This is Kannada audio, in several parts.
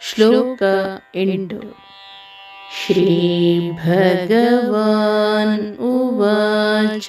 श्लोक इण्डो श्रीभगवान् उवाच।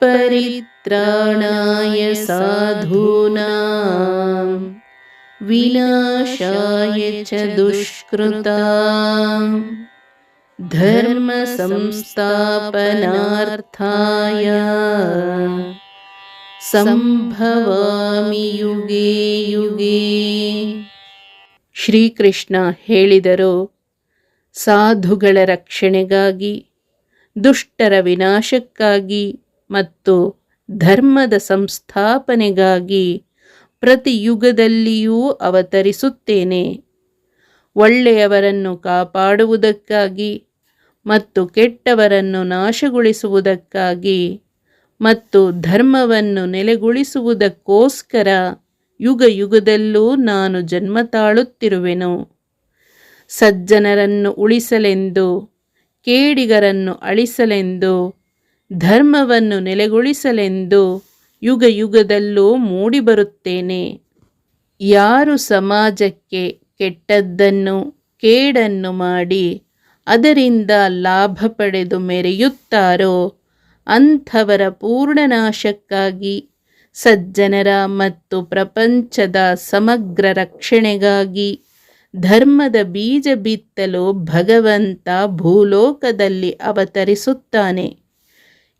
परित्राणाय साधूनां विनाशाय च दुष्कृता धर्मसंस्थापनार्थाय ಸಂಭವಾಮಿ ಯುಗೇ ಯುಗೇ. ಶ್ರೀಕೃಷ್ಣ ಹೇಳಿದರು, ಸಾಧುಗಳ ರಕ್ಷಣೆಗಾಗಿ, ದುಷ್ಟರ ವಿನಾಶಕ್ಕಾಗಿ ಮತ್ತು ಧರ್ಮದ ಸಂಸ್ಥಾಪನೆಗಾಗಿ ಪ್ರತಿ ಯುಗದಲ್ಲಿಯೂ ಅವತರಿಸುತ್ತೇನೆ. ಒಳ್ಳೆಯವರನ್ನು ಕಾಪಾಡುವುದಕ್ಕಾಗಿ ಮತ್ತು ಕೆಟ್ಟವರನ್ನು ನಾಶಗೊಳಿಸುವುದಕ್ಕಾಗಿ ಮತ್ತು ಧರ್ಮವನ್ನು ನೆಲೆಗೊಳಿಸುವುದಕ್ಕೋಸ್ಕರ ಯುಗ ಯುಗದಲ್ಲೂ ನಾನು ಜನ್ಮ ತಾಳುತ್ತಿರುವೆನು. ಸಜ್ಜನರನ್ನು ಉಳಿಸಲೆಂದು, ಕೇಡಿಗರನ್ನು ಅಳಿಸಲೆಂದು, ಧರ್ಮವನ್ನು ನೆಲೆಗೊಳಿಸಲೆಂದು ಯುಗ ಯುಗದಲ್ಲೂ ಮೂಡಿಬರುತ್ತೇನೆ. ಯಾರು ಸಮಾಜಕ್ಕೆ ಕೆಟ್ಟದ್ದನ್ನು, ಕೇಡನ್ನು ಮಾಡಿ ಅದರಿಂದ ಲಾಭ ಪಡೆದು ಮೆರೆಯುತ್ತಾರೋ ಅಂಥವರ ಪೂರ್ಣನಾಶಕ್ಕಾಗಿ ಸಜ್ಜನರ ಮತ್ತು ಪ್ರಪಂಚದ ಸಮಗ್ರ ರಕ್ಷಣೆಗಾಗಿ ಧರ್ಮದ ಬೀಜ ಬಿತ್ತಲು ಭಗವಂತ ಭೂಲೋಕದಲ್ಲಿ ಅವತರಿಸುತ್ತಾನೆ.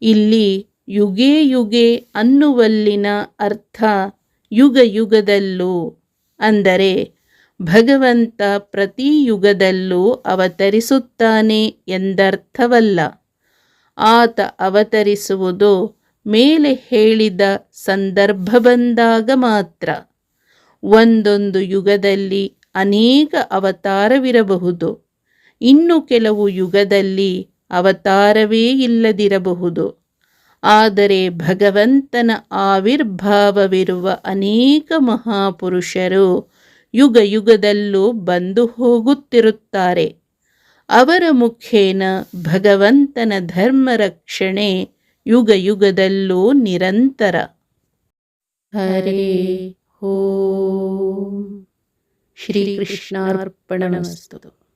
ಇಲ್ಲಿ ಯುಗೇ ಯುಗೆ ಅನ್ನುವಲ್ಲಿನ ಅರ್ಥ ಯುಗ ಯುಗದಲ್ಲೂ ಅಂದರೆ ಭಗವಂತ ಪ್ರತಿ ಯುಗದಲ್ಲೂ ಅವತರಿಸುತ್ತಾನೆ ಎಂದರ್ಥವಲ್ಲ. ಆತ ಅವತರಿಸುವುದು ಮೇಲೆ ಹೇಳಿದ ಸಂದರ್ಭ ಬಂದಾಗ ಮಾತ್ರ. ಒಂದೊಂದು ಯುಗದಲ್ಲಿ ಅನೇಕ ಅವತಾರವಿರಬಹುದು. ಇನ್ನು ಕೆಲವು ಯುಗದಲ್ಲಿ ಅವತಾರವೇ ಇಲ್ಲದಿರಬಹುದು. ಆದರೆ ಭಗವಂತನ ಆವಿರ್ಭಾವವಿರುವ ಅನೇಕ ಮಹಾಪುರುಷರು ಯುಗ ಯುಗದಲ್ಲೂ ಬಂದು ಹೋಗುತ್ತಿರುತ್ತಾರೆ. ಅವರ ಮುಖೇನ ಭಗವಂತನ ಧರ್ಮ ರಕ್ಷಣೆ ಯುಗ ಯುಗದಲ್ಲೂ ನಿರಂತರ. ಹರೇ ಹೋ. ಶ್ರೀಕೃಷ್ಣಾರ್ಪಣಮಸ್ತು